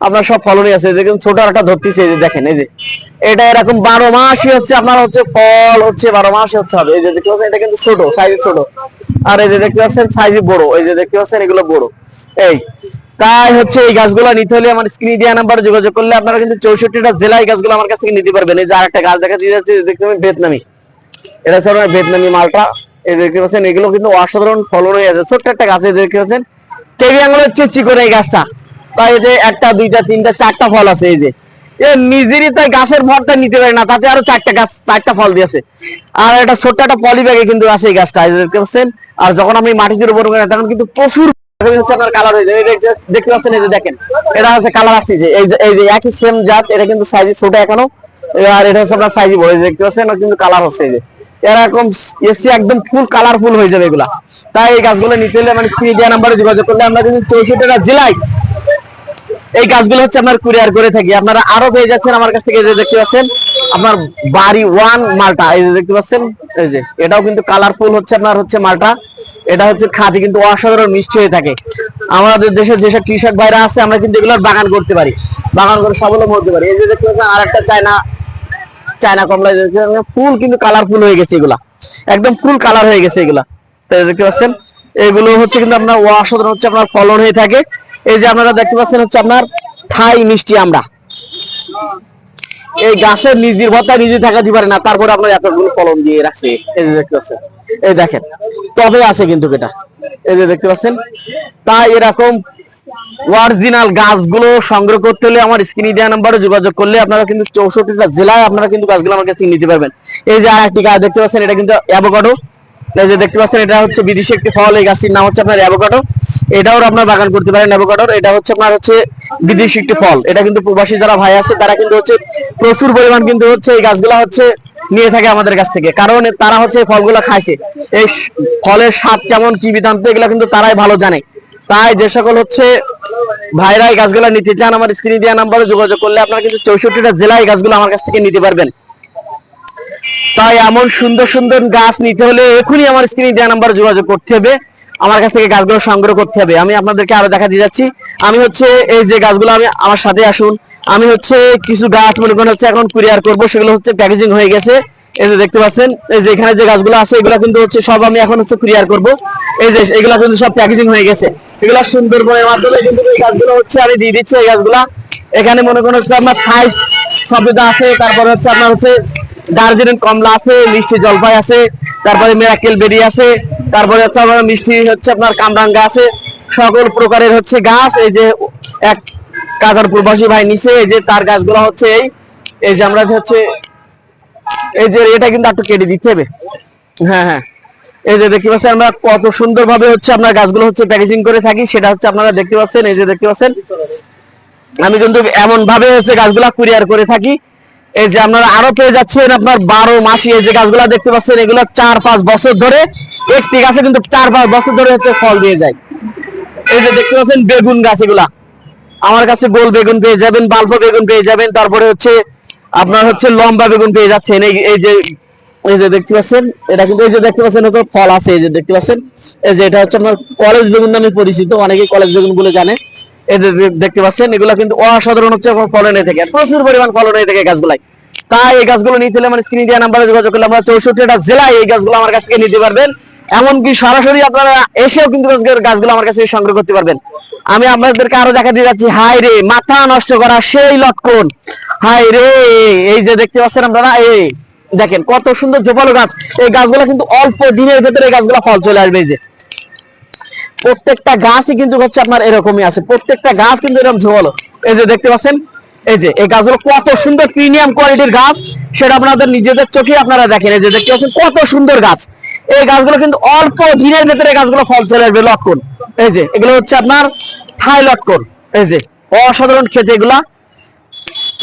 আপনার সব ফলনই আছে দেখুন ছোট একটা ধরতেছে এই যে দেখেন এই যে এটা এরকম বারো মাসই হচ্ছে আপনার হচ্ছে ফল হচ্ছে বারো মাস হচ্ছে হবে এই যে দেখতে পাচ্ছেন এটা কিন্তু ছোট সাইজ ছোট আর এই যে দেখতে পাচ্ছেন সাইজ বড় এই যে দেখতে পাচ্ছেন এগুলো বড় এই তাই হচ্ছে এই গাছগুলো নিতে হলে আমার স্ক্রিনে দেওয়া নাম্বার যোগাযোগ করলে আপনারা কিন্তু চৌষট্টিটা জেলায় গাছগুলো আমার কাছ থেকে নিতে পারবেন এই যে আরেকটা গাছ দেখা যাচ্ছে দেখতে পাবেন ভিয়েতনামি এটা হচ্ছে আপনার ভিয়েতনামি মালটা এই দেখতে পাচ্ছেন এগুলো কিন্তু অসাধারণ ফলন হয়ে আছে ছোট্ট একটা গাছ এই দেখতে পাচ্ছেন কেবি আঙুলের চেষ্টি করে এই গাছটা তাই একটা, দুইটা, তিনটা, চারটা ফল আছে এই যে। নিজেরই তাই গাছের ভরটা নিতে পারে না, তাতে আরও চারটা গাছ, চারটা ফল দিয়েছে আর একটা ছোট্ট একটা পলি ব্যাগে কিন্তু আছে এই গাছটা দেখতে পাচ্ছেন? আর যখন আমি করি তখন কিন্তু প্রচুর কালার হচ্ছে এই যে এসি একদম ফুল কালারফুল হয়ে যাবে এগুলা। তাই এই নিতে মানে আমরা কিন্তু জেলায় এই গাছগুলো হচ্ছে আপনার কুরিয়ার করে থাকি। আপনারা আরও পেয়ে যাচ্ছেন আমার কাছ থেকে যে দেখতে পাচ্ছেন, আপনার বাড়ি ওয়ান মালটা, এই যে দেখতে পাচ্ছেন, এই যে, এটাও কিন্তু কালারফুল হচ্ছে আপনার হচ্ছে মালটা। এটা হচ্ছে খাদি, কিন্তু অসাধারণ মিষ্টি হয়ে থাকে। আমাদের দেশের যেসব কৃষক ভাইরা আছে, আমরা কিন্তু এগুলোর বাগান করতে পারি। বাগান করে স্বাবলম্বী হতে পারি। এই যে দেখতে পাচ্ছেন, আর একটা চায়না চায়না কমলা ফুল কিন্তু কালারফুল হয়ে গেছে এগুলা। একদম ফুল কালার হয়ে গেছে এগুলা। দেখতে পাচ্ছেন, এগুলো হচ্ছে কিন্তু আপনার অসাধারণ হচ্ছে আপনার ফলন হয়ে থাকে। এই যে আপনারা দেখতে পাচ্ছেন হচ্ছে আপনার থাই মিষ্টি আমরা। এই গাছের নিজের ভত্তা নিজে থাকাতে পারে না, তারপরে আপনার এতগুলো ফলন দিয়ে রাখছে। এই যে দেখতে পাচ্ছেন, এই দেখেন, তবে আছে কিন্তু এটা। এই যে দেখতে পাচ্ছেন, তাই এরকম অরিজিনাল গাছগুলো সংগ্রহ করতে হলে আমার স্ক্রিনে দেওয়া নাম্বারে যোগাযোগ করলে আপনারা কিন্তু চৌষট্টিটা জেলায় আপনারা কিন্তু গাছগুলো আমার কাছে নিতে পারবেন। এই যে আরেকটি গাছ দেখতে পাচ্ছেন, এটা কিন্তু অ্যাভোকাডো। যে দেখতে পাচ্ছেন, এটা হচ্ছে বিদেশি একটি ফল। এই গাছটির নাম হচ্ছে আপনার এটাও আপনার বাগান করতে পারেন এটা হচ্ছে আপনার হচ্ছে বিদেশি একটি ফল। এটা কিন্তু প্রবাসী যারা ভাই আছে, তারা কিন্তু হচ্ছে প্রচুর পরিমাণ কিন্তু হচ্ছে এই গাছগুলা হচ্ছে নিয়ে থাকে আমাদের কাছ থেকে। কারণ তারা হচ্ছে ফলগুলো খাইছে। এই ফলের স্বাদ কেমন, কি বিধান্ত এগুলো কিন্তু তারাই ভালো জানে। তাই যে সকল হচ্ছে ভাইরা এই গাছগুলো নিতে চান, আমার স্ক্রিনে দেওয়া নাম্বারে যোগাযোগ করলে আপনারা কিন্তু চৌষট্টিটা জেলায় গাছগুলো আমার কাছ থেকে নিতে পারবেন। তাই এমন সুন্দর সুন্দর গাছ নিতে হলে এখনই আমার স্ক্রিনে দেওয়া নাম্বারে যোগাযোগ করতে হবে। আমার কাছ থেকে গাছগুলো সংগ্রহ করতে হবে। আমি আপনাদেরকে আরও দেখা দিয়ে যাচ্ছি। আমি হচ্ছে এই যে গাছগুলো আমি আমার সাথে আসুন। আমি হচ্ছে কিছু গাছ মনে করেন হচ্ছে এখন কুরিয়ার করব, সেগুলো হচ্ছে প্যাকেজিং হয়ে গেছে। এই যে দেখতে পাচ্ছেন, এই যে এখানে যে গাছগুলো আছে, এগুলো কিন্তু হচ্ছে সব আমি এখন হচ্ছে ক্লিয়ার করব। এই যে এগুলা কিন্তু সব প্যাকেজিং হয়ে গেছে। এগুলা সুন্দর করে মাধ্যমে কিন্তু এই গাছগুলো হচ্ছে আমি দিয়ে দিচ্ছি, এই গাছগুলা। এখানে মনে করেন হচ্ছে আপনার থাই সবেদা আছে, তারপরে হচ্ছে আপনার হচ্ছে দার্জিলিং কমলা আছে, মিষ্টি জলপাই আছে, তারপরে মেরাকেল বেরি আছে, তারপরে হচ্ছে আপনার মিষ্টি হচ্ছে আপনার কামরাঙ্গা আছে। সকল প্রকারের হচ্ছে গাছ, এই যে এক কাকার প্রবাসী ভাই নিচে এই যে তার গাছগুলো হচ্ছে এই এই যে আমরা হচ্ছে, এই যে এটা কিন্তু একটু কেটে দিতে হবে। হ্যাঁ হ্যাঁ। এই যে দেখতে পাচ্ছেন আমরা কত সুন্দর ভাবে হচ্ছে আপনার গাছগুলো হচ্ছে প্যাকেজিং করে থাকি, সেটা হচ্ছে আপনারা দেখতে পাচ্ছেন, এই যে দেখতে পাচ্ছেন। আমি কিন্তু এমন ভাবে হচ্ছে গাছগুলা কুরিয়ার করে থাকি। এই যে আপনারা আরও পেয়ে যাচ্ছেন আপনার বারো মাসি, এই যে গাছগুলা দেখতে পাচ্ছেন, এগুলো চার পাঁচ বছর ধরে একটি গাছে কিন্তু চার পাঁচ বছর ধরে হচ্ছে ফল দিয়ে যায়। এই যে দেখতে পাচ্ছেন বেগুন গাছ এগুলা। আমার কাছে গোল বেগুন পেয়ে যাবেন, বাল্প বেগুন পেয়ে যাবেন, তারপরে হচ্ছে আপনার হচ্ছে লম্বা বেগুন পেয়ে যাচ্ছেন। এই এই যে এই যে দেখতে পাচ্ছেন, এটা কিন্তু এই যে দেখতে পাচ্ছেন ফল আছে, এই যে দেখতে পাচ্ছেন। এই যে এটা হচ্ছে আপনার কলেজ বেগুন নামে পরিচিত, অনেকেই কলেজ বেগুনগুলো জানে। এই যে দেখতে পাচ্ছেন, এগুলো কিন্তু অসাধারণ হচ্ছে ফলন হয়ে থাকে, প্রচুর পরিমাণ ফলন হয়ে থাকে গাছগুলাই। তাই এই গাছগুলো নিতে হলে মানে স্ক্রিন দেওয়া নাম্বারে যোগাযোগ করলে আমরা চৌষট্টিটা জেলায় এই গাছগুলো আমার কাছ থেকে নিতে পারবেন। এমনকি সরাসরি আপনারা এসেও কিন্তু গাছগুলো আমার কাছে সংগ্রহ করতে পারবেন। আমি আপনাদেরকে আরও দেখা দিয়ে যাচ্ছি হাই রে, মাথা নষ্ট করা সেই লক্ষণ। হাই রে, এই যে দেখতে পাচ্ছেন আপনারা, এই দেখেন কত সুন্দর জোপালো গাছ। এই গাছগুলো কিন্তু অল্প দিনের ভেতরে এই গাছগুলো ফল চলে আসবে এই যে। প্রত্যেকটা গাছই কিন্তু হচ্ছে আপনার এরকমই আছে। প্রত্যেকটা গাছ কিন্তু এরকম ঝোল এই যে দেখতে পাচ্ছেন? এই যে, এই গাছগুলো কত সুন্দর প্রিমিয়াম কোয়ালিটির গাছ, সেটা আপনাদের নিজেদের চোখে আপনারা দেখেন। এই যে দেখতে পাচ্ছেন, কত সুন্দর গাছ। এই গাছগুলো কিন্তু অল্প দিনের ভেতরে গাছগুলো ফল চলে আসবে লক্ষণ। এই যে, এগুলো হচ্ছে আপনার থাই লক্ষণ এই যে, অসাধারণ খেতে এগুলা।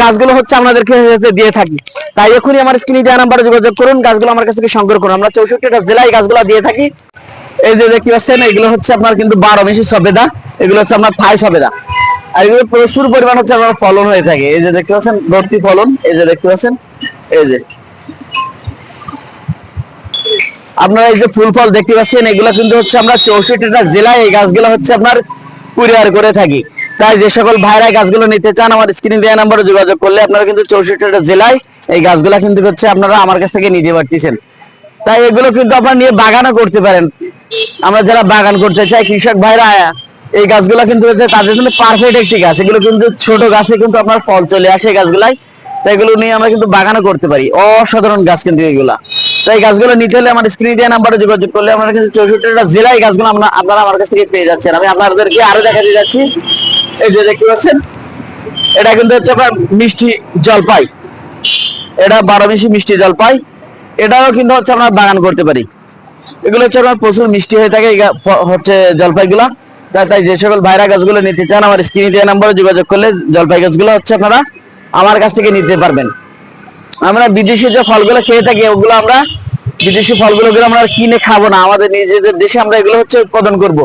গাছগুলো হচ্ছে আপনাদেরকে দিয়ে থাকি। তাই এখনই আমার স্ক্রিনে দেওয়া নাম্বারে যোগাযোগ করুন, গাছগুলো আমার কাছ থেকে সংগ্রহ করুন। আমরা চৌষট্টিটা জেলায় গাছগুলো দিয়ে থাকি। এই যে দেখতে পাচ্ছেন, এগুলো হচ্ছে আপনার কিন্তু বারো মেশি সবেদা, এগুলো হচ্ছে আপনার থাই সবেদা। আর এগুলো প্রচুর পরিমাণ হচ্ছে আপনার ফলন হয়ে থাকে। এই যে দেখতে পাচ্ছেন, ভর্তি ফলন। এই যে দেখতে পাচ্ছেন, এই যে। আপনারা এই যে ফুল ফল দেখতে পাচ্ছেন, এগুলো কিন্তু হচ্ছে আমরা চৌষট্টিটা জেলায় এই গাছগুলো হচ্ছে আপনার কুরিয়ার করে থাকি। তাই যে সকল ভাইরা গাছগুলো নিতে চান, আমার স্ক্রিন দেওয়া নাম্বারে যোগাযোগ করলে আপনারা কিন্তু চৌষট্টিটা জেলায় এই গাছগুলা কিন্তু হচ্ছে আপনারা আমার কাছ থেকে নিতে পারতেছেন। তাই এগুলো কিন্তু আপনারা নিয়ে বাগানও করতে পারেন। আমরা যারা বাগান করতে চাই, কৃষক ভাইরা, এই গাছগুলো কিন্তু হচ্ছে তাদের জন্য পারফেক্ট একটি গাছ। এগুলো কিন্তু ছোট গাছে কিন্তু আপনার ফল চলে আসে গাছগুলাই তাই এগুলো নিয়ে আমরা কিন্তু বাগানও করতে পারি। অসাধারণ গাছ কিন্তু এগুলা। তাই গাছগুলো নিতে হলে আমার স্ক্রিনে দেওয়া নাম্বারে যোগাযোগ করলে আমরা কিন্তু চৌষট্টিটা জেলায় গাছগুলো আপনারা আমার কাছ থেকে পেয়ে যাচ্ছেন। আমি আপনাদেরকে আরও দেখাতে যাচ্ছি। এই যে দেখতে পাচ্ছেন, এটা কিন্তু হচ্ছে আপনার মিষ্টি জলপাই। এটা বারো মিশি মিষ্টি জলপাই। এটাও কিন্তু হচ্ছে আমরা বাগান করতে পারি। এগুলো হচ্ছে আপনার প্রচুর মিষ্টি হয়ে থাকে হচ্ছে জলপাইগুলা। তাই তাই যে সকল ভাইরা গাছগুলো নিতে চান, আমার স্ক্রিনে দেওয়া নাম্বারে যোগাযোগ করলে জলপাই গাছগুলো হচ্ছে আপনারা আমার কাছ থেকে নিতে পারবেন। আমরা বিদেশি যে ফলগুলো খেয়ে থাকি, ওগুলো আমরা বিদেশি ফলগুলো গুলো আমরা কিনে খাব না। আমাদের নিজেদের দেশে আমরা এগুলো হচ্ছে উৎপাদন করব।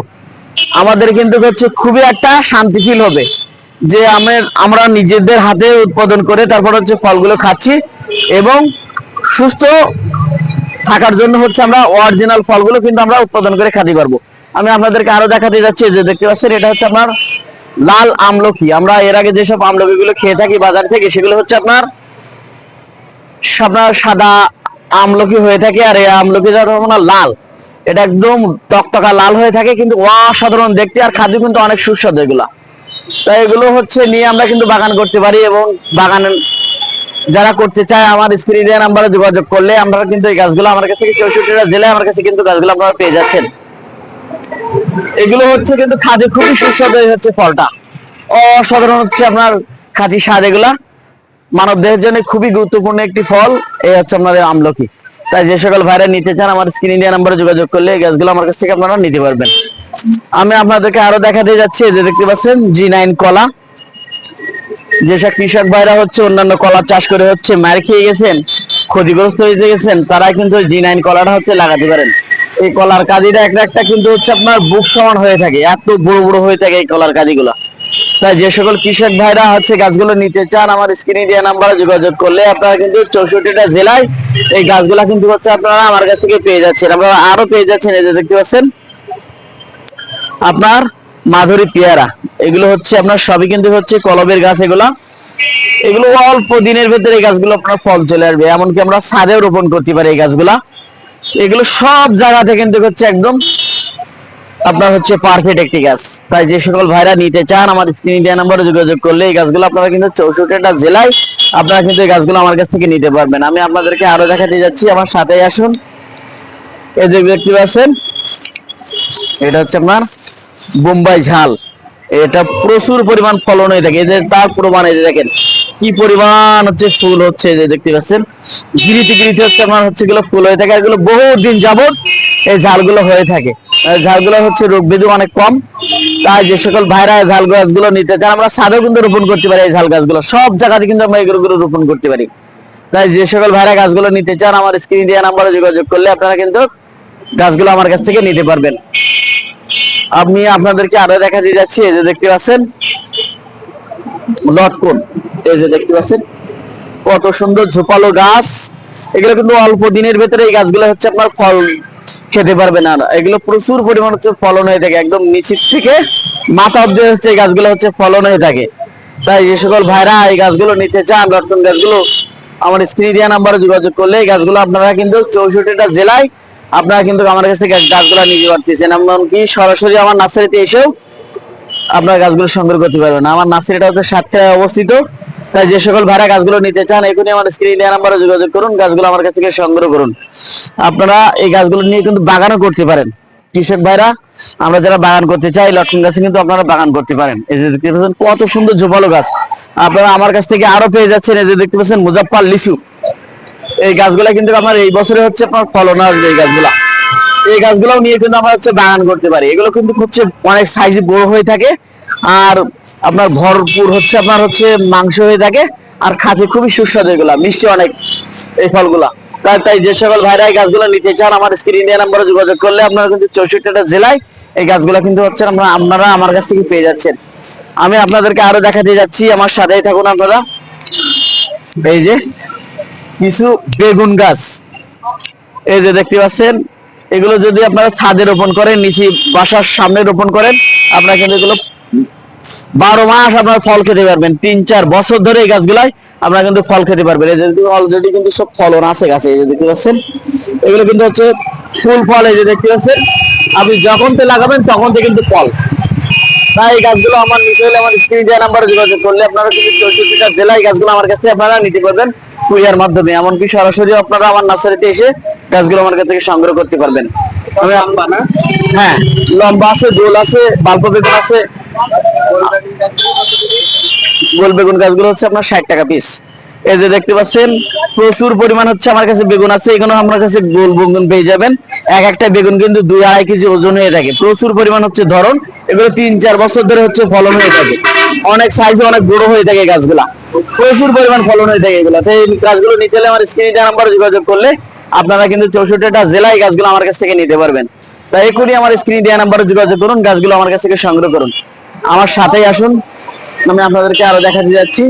আমাদের কিন্তু হচ্ছে খুবই একটা শান্তি ফিল হবে। যে আমরা নিজেদের হাতে উৎপাদন করে তারপর হচ্ছে ফলগুলো খাচ্ছি এবং সুস্থ থাকার জন্য হচ্ছে আমরা অরিজিনাল ফলগুলো কিন্তু আমরা উৎপাদন করে খাতে পারব আমি আপনাদেরকে আরও দেখাতে যাচ্ছি যে দেখতে পাচ্ছেন, এটা হচ্ছে আপনার লাল আমলকি। আমরা এর আগে যেসব আমলকি গুলো খেয়ে থাকি বাজার থেকে, সেগুলো হচ্ছে আপনার আপনার সাদা আমলকি হয়ে থাকে আর এই আমলকি আপনার লাল। এটা একদম টকটকা লাল হয়ে থাকে, কিন্তু অসাধারণ দেখতে, আর খাদ্য কিন্তু অনেক সুস্বাদু এগুলা। তাই এগুলো হচ্ছে নিয়ে আমরা কিন্তু বাগান করতে পারি এবং বাগান যারা করতে চায়, আমার স্ক্রিন নাম্বারে যোগাযোগ করলে আমরা কিন্তু এই গাছগুলো আমার কাছ থেকে চৌষট্টিটা জেলায় আমার কাছে কিন্তু গাছগুলো আপনারা পেয়ে যাচ্ছেন। এগুলো হচ্ছে কিন্তু খাদে খুবই সুস্বাদু হচ্ছে ফলটা। অসাধারণ হচ্ছে আপনার খাঁটি স্বাদ এগুলা। মানব দেহের জন্য খুবই গুরুত্বপূর্ণ একটি ফল, এই হচ্ছে আপনাদের আমলকি। তাই যে সকল ভাইরা নিতে চান আমার স্ক্রিন ইন্ডিয়া নাম্বারে যোগাযোগ করলে এই গাছগুলো আমার কাছ থেকে আপনারা নিতে পারবেন। আমি আপনাদেরকে আরও দেখাতে যাচ্ছি যে দেখতে পাচ্ছেন জি নাইন কলা। যেসব কৃষক ভাইরা হচ্ছে, অন্যান্য কলা চাষ করে হচ্ছে, মার খেয়ে গেছেন, ক্ষতিগ্রস্ত হয়ে গেছেন তারা কিন্তু জি নাইন কলাটা হচ্ছে লাগাতে পারেন। এই কলার কাদিটা একটা একটা কিন্তু হচ্ছে আপনার বুক সমান হয়ে থাকে, এত বড় বড় হয়ে থাকে এই কলার কাদিগুলো। তাই যে সকল কৃষক ভাইরা গাছগুলো নিতে চান, আমার স্ক্রিনে দেওয়া নাম্বারে যোগাযোগ করলে আপনারা কিন্তু চৌষট্টিটা জেলায় এই গাছগুলা কিন্তু হচ্ছে আপনারা আমার কাছ থেকে পেয়ে যাচ্ছেন। আপনারা আরও পেয়ে যাচ্ছেন এই যে দেখতে পাচ্ছেন, আপনার মাধুরী পেয়ারা। এগুলো হচ্ছে আপনার সবই কিন্তু হচ্ছে কলবের গাছ এগুলা। এগুলো অল্প দিনের ভেতরে এই গাছগুলো আপনার ফল চলে আসবে, এমনকি আমরা ছাদেও রোপণ করতে পারি এই গাছগুলা। এগুলো সব জায়গাতে কিন্তু হচ্ছে একদম আপনার হচ্ছে পারফেক্ট একটি গাছ। তাই যে সকল ভাইরা নিতে চান আমার স্ক্রিন দেওয়া নাম্বারে যোগাযোগ করলে এই গাছগুলো আপনারা কিন্তু চৌষট্টিটা জেলায় আপনারা কিন্তু এই গাছগুলো আমার কাছ থেকে নিতে পারবেন। আমি আপনাদেরকে আরও দেখাতে যাচ্ছি, আমার সাথেই আসুন। এই যে দেখতে পাচ্ছেন, এটা হচ্ছে আপনার বোম্বাই ঝাল। এটা প্রচুর পরিমাণ ফলন হয়ে থাকে। এই যে তার প্রমাণ, এই যে দেখেন, কি পরিমাণ হচ্ছে ফুল হচ্ছে যে দেখতে পাচ্ছেন। গিরিতে গিরিতে হচ্ছে আমার হচ্ছে এগুলো ফুল হয়ে থাকে। এগুলো বহু দিন যাবত এই ঝালগুলো হয়ে থাকে। ঝালগুলো হচ্ছে রোগ ব্যাধি অনেক কম। তাই যে সকল ভাইরা ঝাল গাছগুলো নিতে চান আমরা সাদেও কিন্তু রোপণ করতে পারি এই ঝাল গাছগুলো। সব জায়গাতে কিন্তু আমরা এগুলো গুলো রোপণ করতে পারি। তাই যে সকল ভাইরা গাছগুলো নিতে চান, আমার স্ক্রিন দেওয়া নাম্বারে যোগাযোগ করলে আপনারা কিন্তু গাছগুলো আমার কাছ থেকে নিতে পারবেন। আমি আপনাদেরকে আরও দেখা দিয়ে যাচ্ছি, এই যে দেখতে পাচ্ছেন, লটকন। এই যে দেখতে পাচ্ছেন, কত সুন্দর ঝোপালো গাছ। এগুলো কিন্তু অল্প দিনের ভেতরে এই গাছগুলো হচ্ছে আপনার ফল খেতে পারবে না এগুলো প্রচুর পরিমাণ হচ্ছে ফলন হয়ে থাকে। একদম নিচের থেকে মাথা অব্দি হচ্ছে গাছগুলো হচ্ছে ফলন হয়ে থাকে। তাই যে সকল ভাইরা এই গাছগুলো নিতে চান লটকন গাছগুলো, আমার স্ক্রিন দেওয়া নাম্বারে যোগাযোগ করলে এই গাছগুলো আপনারা কিন্তু চৌষট্টিটা জেলায় আপনারা কিন্তু আমার কাছ থেকে গাছগুলো নিতে পারতেছেন। এমনকি সরাসরি আমার নার্সারিতে এসেও আপনার গাছগুলো সংগ্রহ করতে পারবেন। আমার নার্সারিটা হচ্ছে সাতক্ষীরায় অবস্থিত। তাই যে সকল ভাড়া গাছগুলো নিতে চান, এখনই আমার স্ক্রিন নাম্বারে যোগাযোগ করুন, গাছগুলো আমার কাছ থেকে সংগ্রহ করুন। আপনারা এই গাছগুলো নিয়ে কিন্তু বাগানও করতে পারেন। কৃষক ভাইরা, আমরা যারা বাগান করতে চাই লটকন গাছে কিন্তু আপনারা বাগান করতে পারেন। এই যে দেখতে পাচ্ছেন, কত সুন্দর ঝোপালো গাছ। আপনারা আমার কাছ থেকে আরও পেয়ে যাচ্ছেন, এই যে দেখতে পাচ্ছেন, মুজাফফর লিচু। এই গাছগুলা কিন্তু আমার এই বছরে হচ্ছে আপনার ফলন আসবে এই গাছগুলা। এই গাছগুলোও নিয়ে কিন্তু আমরা হচ্ছে বাগান করতে পারি। এগুলো কিন্তু হচ্ছে অনেক সাইজ বড় হয়ে থাকে। আর আপনার ভরপুর হচ্ছে আপনার হচ্ছে মাংস হয়ে থাকে আর খাতে খুবই সুস্বাদু এগুলা, মিষ্টি অনেক এই ফলগুলা। তাই যে সকল ভাইরা এই গাছগুলো নিতে চান, আমার স্ক্রিন দেওয়া নাম্বারে যোগাযোগ করলে আপনারা কিন্তু চৌষট্টিটা জেলায় এই গাছগুলো কিন্তু হচ্ছে আমরা, আপনারা আমার কাছ থেকে পেয়ে যাচ্ছেন। আমি আপনাদেরকে আরও দেখাতে যাচ্ছি, আমার সাথেই থাকুন আপনারা। এই যে কিছু বেগুন গাছ। এই যে দেখতে পাচ্ছেন, এগুলো যদি আপনারা ছাদে রোপণ করেন, নিচে বাসার সামনে রোপণ করেন, আপনারা কিন্তু এগুলো বারো মাস আপনারা ফল খেতে পারবেন। তিন চার বছর ধরে এই গাছগুলাই আপনারা কিন্তু ফল খেতে পারবেন। এই যে অলরেডি কিন্তু সব ফলন আছে গাছে এই যে দেখতে পাচ্ছেন। এগুলো কিন্তু হচ্ছে ফুল ফল এই যে দেখতে পাচ্ছেন। আপনি যখন তে লাগাবেন তখন থেকে কিন্তু ফল। তাই এই গাছগুলো আমার নিতে হলে আমার স্ক্রিন দেওয়া নাম্বারে যোগাযোগ করলে আপনারা কিন্তু চৌষট্টিটা জেলায় গাছগুলো আমার কাছ আপনারা নিতে পারবেন কুরিয়ার মাধ্যমে। এমনকি সরাসরি আপনারা আমার নার্সারিতে এসে গাছগুলো আমার কাছ থেকে সংগ্রহ করতে পারবেন। আমি হ্যাঁ লম্বা আছে গোল আছে বাল্প বেগুন আছে গোল বেগুন গাছগুলো হচ্ছে আপনার ষাট টাকা পিস এই যে দেখতে পাচ্ছেন, প্রচুর পরিমাণ হচ্ছে আমার কাছে বেগুন আছে, এগুলো আমার কাছে গোল বেগুন পেয়ে যাবেন। এক একটা বেগুন কিন্তু দুই আড়াই কেজি ওজন হয়ে থাকে। প্রচুর পরিমাণ হচ্ছে ধরন, এগুলো তিন চার বছর ধরে হচ্ছে ফলন হয়ে থাকে। অনেক সাইজে অনেক বড় হয়ে থাকে গাছগুলা। প্রচুর পরিমাণ ফলন হয়ে থাকে এগুলো। তো এই গাছগুলো নিতে হলে আমার স্ক্রিনে নাম্বারে যোগাযোগ করলে আপনারা কিন্তু চৌষট্টিটা জেলায় গাছগুলো আমার কাছ থেকে নিতে পারবেন। তাই এখনই আমার স্ক্রিনে দেওয়া নাম্বারে যোগাযোগ করুন, গাছগুলো আমার কাছ থেকে সংগ্রহ করুন। আমার সাথেই আসুন। আমি আপনাদেরকে আরও দেখাতে যাচ্ছি।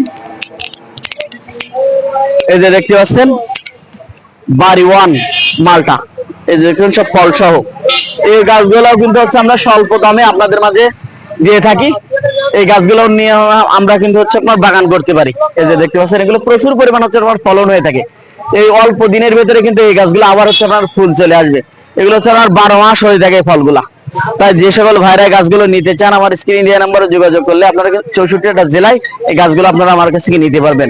এই যে দেখতে পাচ্ছেন, বাড়ি ওয়ান, মালটা। এই যে দেখছেন সব ফল সহ। এই গাছগুলো কিন্তু হচ্ছে আমরা স্বল্প দামে আপনাদের মাঝে দিয়ে থাকি। এই গাছগুলো নিয়ে আমরা কিন্তু হচ্ছে আপনার বাগান করতে পারি। এই যে দেখতে পাচ্ছেন, এগুলো প্রচুর পরিমাণ হচ্ছে আপনার ফলন হয়ে থাকে। এই অল্প দিনের ভেতরে কিন্তু এই গাছগুলো আবার হচ্ছে আপনার ফুল চলে আসবে। এগুলো হচ্ছে আপনার বারো মাস হয়ে থাকে ফলগুলা। তাই যে সকল ভাইরা গাছগুলো নিতে চান, আমার স্ক্রিন দেওয়া নাম্বারে যোগাযোগ করলে আপনারা চৌষট্টিটা জেলায় এই গাছগুলো আপনারা আমার কাছ থেকে নিতে পারবেন।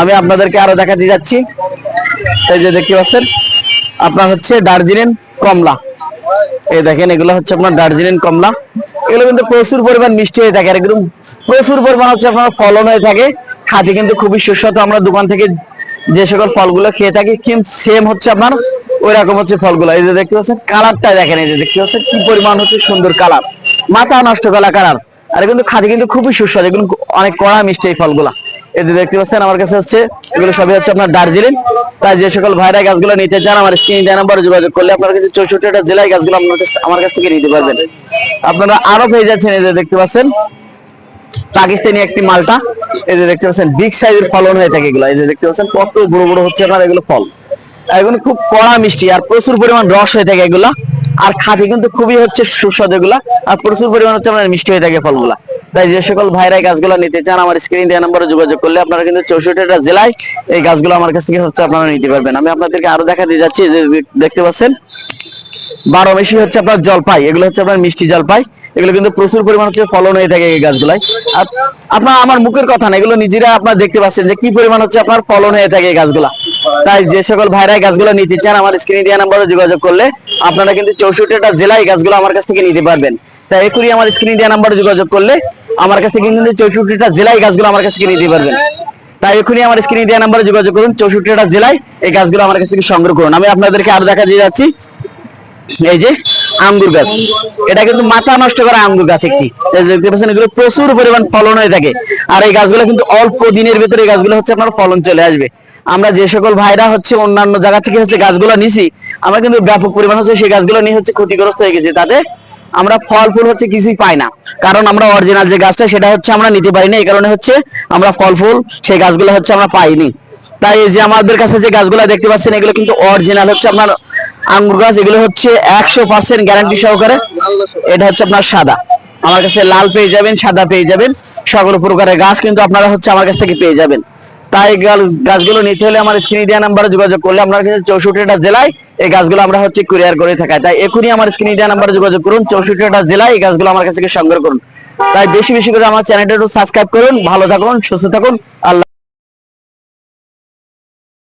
আমি আপনাদেরকে আরও দেখাতে যাচ্ছি। এই যে দেখতে পাচ্ছেন, আপনার হচ্ছে দার্জিলিং কমলা। এই দেখেন, এগুলো হচ্ছে আপনার দার্জিলিং কমলা। এগুলো কিন্তু প্রচুর পরিমাণ মিষ্টি হয়ে থাকে, আর একদম প্রচুর পরিমাণ হচ্ছে আপনার ফলন হয়ে থাকে। খাতে কিন্তু খুবই সুস্বাদু, আমরা দোকান থেকে যে সকল ফলগুলো খেয়ে থাকি, কিন্তু সেম হচ্ছে আপনার ওই রকম হচ্ছে ফলগুলো। এই যে দেখতে পাচ্ছেন, কালারটা দেখেন, এই যে দেখতে পাচ্ছেন, কি পরিমাণ হচ্ছে সুন্দর কালার। মাথা নষ্ট করা কালার। আর কিন্তু খাতে কিন্তু খুবই সুস্বাদু, এগুলো অনেক কড়া মিষ্টি এই ফলগুলা। এই যে দেখতে পাচ্ছেন, আমার কাছে হচ্ছে, এগুলো সবই হচ্ছে আপনার দার্জিলিং। তাই যে সকল ভাইরা গাছগুলো নিতে চান, আমার স্ক্রিন দেওয়া নাম্বারে যোগাযোগ করলে আপনারা কিন্তু চৌষট্টিটা জেলায় গাছগুলো আপনার কাছ আমার কাছ থেকে নিতে পারবেন। আপনারা আরও পেয়ে যাচ্ছেন, এই যে দেখতে পাচ্ছেন, পাকিস্তানি একটি মালটা। এই যে দেখতে পাচ্ছেন বিগ সাইজের ফলন হয়ে থাকে এগুলো। এই যে দেখতে পাচ্ছেন, কত বড় বড় হচ্ছে আপনার এগুলো ফল। এগুলো খুব কড়া মিষ্টি, আর প্রচুর পরিমাণ রস হয়ে থাকে এগুলা। আর খাঁটি কিন্তু খুবই হচ্ছে সুস্বাদু এগুলা, আর প্রচুর পরিমাণ হচ্ছে আপনার মিষ্টি হয়ে থাকে ফলগুলা। তাই যে সকল ভাইরা এই গাছগুলো নিতে চান, আমার স্ক্রিন দেওয়া নম্বরে যোগাযোগ করলে আপনারা কিন্তু চৌষট্টিটা জেলায় এই গাছগুলো আমার কাছ থেকে হচ্ছে আপনারা নিতে পারবেন। আমি আপনাদেরকে আরও দেখা দিয়ে যাচ্ছি যে দেখতে পাচ্ছেন, বারো মেশি হচ্ছে আপনার জলপাই, এগুলো হচ্ছে আপনার মিষ্টি জলপাই। এগুলো কিন্তু প্রচুর পরিমাণ হচ্ছে ফলন হয়ে থাকে এই গাছগুলাই আপনার, আমার মুখের কথা না, এগুলো নিজেরা আপনার দেখতে পাচ্ছেন যে কি পরিমাণ হচ্ছে আপনার ফলন হয়ে থাকে এই গাছগুলা। তাই যে সকল ভাইরা এই গাছগুলো নিতে চান, আমার স্ক্রিনে দেওয়া নাম্বারে যোগাযোগ করলে আপনারা কিন্তু চৌষট্টিটা জেলায় গাছগুলো আমার কাছ থেকে নিতে পারবেন। তাই এখনই আমার স্ক্রিনে দেওয়া নাম্বারে যোগাযোগ করলে আমার কাছ থেকে কিন্তু চৌষট্টিটা জেলায় গাছগুলো আমার কাছ থেকে নিতে পারবেন। তাই এখনই আমার স্ক্রিনে দেওয়া নাম্বারে যোগাযোগ করুন, চৌষট্টিটা জেলায় এই গাছগুলো আমার কাছ থেকে সংগ্রহ করুন। আমি আপনাদেরকে আরও দেখা দিয়ে যাচ্ছি। এই যে আঙ্গুর গাছ। এটা কিন্তু মাথা নষ্ট করা আঙ্গুর গাছ একটি। দেখতে পাচ্ছেন, এগুলো প্রচুর পরিমাণ ফলন হয়ে থাকে। আর এই গাছগুলো কিন্তু অল্প দিনের ভিতরে এই গাছগুলো হচ্ছে আপনার ফলন চলে আসবে। আমরা যে সকল ভাইরা হচ্ছে অন্যান্য জায়গা থেকে হচ্ছে গাছগুলো নিছি, আমরা কিন্তু ব্যাপক পরিমাণ হচ্ছে সেই গাছগুলো নিয়ে হচ্ছে ক্ষতিগ্রস্ত হয়ে গেছে। তাতে আমরা ফল ফুল হচ্ছে কিছুই পাই না। কারণ আমরা অরিজিনাল যে গাছটা, সেটা হচ্ছে আমরা নিতে পারি না। এই কারণে হচ্ছে আমরা ফল ফুল সেই গাছগুলো হচ্ছে আমরা পাইনি। তাই যে আমাদের কাছে যে গাছগুলো দেখতে পাচ্ছেন, এগুলো কিন্তু অরিজিনাল হচ্ছে আপনার আঙ্গুর গাছ, এগুলো হচ্ছে একশো পার্সেন্ট গ্যারান্টি সহকারে। এটা হচ্ছে আপনার সাদা। আমার কাছে লাল পেয়ে যাবেন, সাদা পেয়ে যাবেন। সকল প্রকারের গাছ কিন্তু আপনারা হচ্ছে আমার কাছ থেকে পেয়ে যাবেন। তাই গাছগুলো নিতে হলে আমার স্ক্রিনে দেওয়া নাম্বারে যোগাযোগ করলে আপনার কিন্তু চৌষট্টিটা জেলায় এই গাছগুলো আমরা হচ্ছে কুরিয়ার করে থাকাই তাই এখনই আমার স্ক্রিনে দেওয়া নাম্বারে যোগাযোগ করুন, চৌষট্টিটা জেলায় এই গাছগুলো আমার কাছ থেকে সংগ্রহ করুন। তাই বেশি বেশি করে আমার চ্যানেলটা একটু সাবস্ক্রাইব করুন, ভালো থাকুন, সুস্থ থাকুন, আল্লাহ